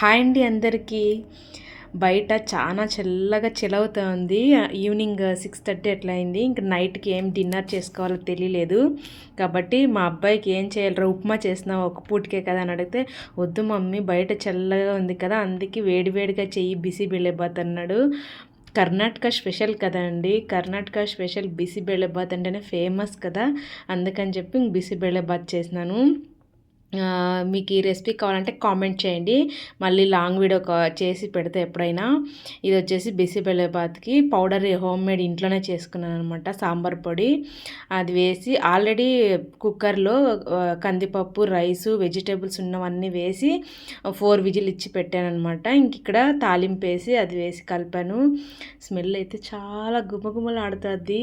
Hi అండి అందరికీ. బయట చాలా చల్లగా చిలవుతా ఉంది ఈవినింగ్ సిక్స్ థర్టీ అట్లా అయింది. ఇంక నైట్కి ఏం డిన్నర్ చేసుకోవాలో తెలియలేదు. కాబట్టి మా అబ్బాయికి ఏం చేయాలి? ఉప్మా చేసినావు ఒక పూటకే కదా అని అడిగితే వద్దు మమ్మీ బయట చల్లగా ఉంది కదా అందుకే వేడివేడిగా చెయ్యి బిసి బిళ్ళేబాత్ అన్నాడు. కర్ణాటక స్పెషల్ కదా అండి. కర్ణాటక స్పెషల్ బిసిబేళబాత్ అంటేనే ఫేమస్ కదా. అందుకని చెప్పి బిసిబేళబాత్ చేసినాను మీకు ఈ రెసిపీ కావాలంటే కామెంట్ చేయండి. మళ్ళీ లాంగ్ వీడియో చేసి పెడితే ఎప్పుడైనా. ఇది వచ్చేసి బిసిబెల్లబాత్కి పౌడర్ హోమ్ మేడ్ ఇంట్లోనే చేసుకున్నాను అనమాట సాంబార్ పొడి. అది వేసి ఆల్రెడీ కుక్కర్లో కందిపప్పు రైసు వెజిటేబుల్స్ ఉన్నవన్నీ వేసి ఫోర్ విజిల్ ఇచ్చి పెట్టాను అనమాట ఇంక ఇక్కడ తాలింపు వేసి అది వేసి కలిపాను. స్మెల్ అయితే చాలా గుమగుమలాడుతుంది.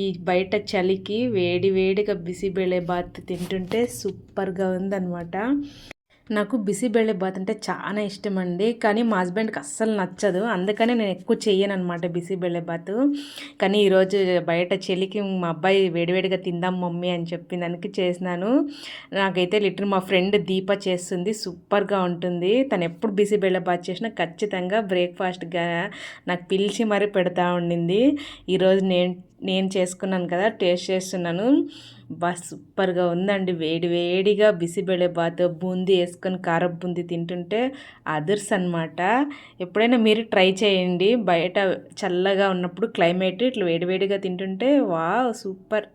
ఈ బయట చలికి వేడి వేడిగా బిసిబెళ్ళే బాత్ తింటుంటే సూపర్గా ఉంది. ఉందనమాట నాకు బిసిబెళ్ళే బాత్ అంటే చాలా ఇష్టం అండి కానీ మా హస్బెండ్కి అస్సలు నచ్చదు. అందుకనే నేను ఎక్కువ చేయను అనమాట బిసిబెళ్ళే బాత్. కానీ ఈరోజు బయట చెలికి మా అబ్బాయి వేడివేడిగా తిందాం మమ్మీ అని చెప్పి దానికి చేసినాను. నాకైతే లిటర్ మా ఫ్రెండ్ దీప చేస్తుంది. సూపర్గా ఉంటుంది. తను ఎప్పుడు బిసిబెళ్ళే బాత్ చేసినా ఖచ్చితంగా బ్రేక్ఫాస్ట్గా నాకు పిలిచి మరీ పెడతా ఉండింది. ఈరోజు నేను నేను చేసుకున్నాను కదా టేస్ట్ చేస్తున్నాను. బా సూపర్గా ఉందండి. వేడి వేడిగా బిసిబెళ్ళే బాత్ బూందీ వేసుకొని కారం బూందీ తింటుంటే అదర్స్ అనమాట ఎప్పుడైనా మీరు ట్రై చేయండి. బయట చల్లగా ఉన్నప్పుడు క్లైమేట్ ఇట్లా వేడివేడిగా తింటుంటే వా సూపర్.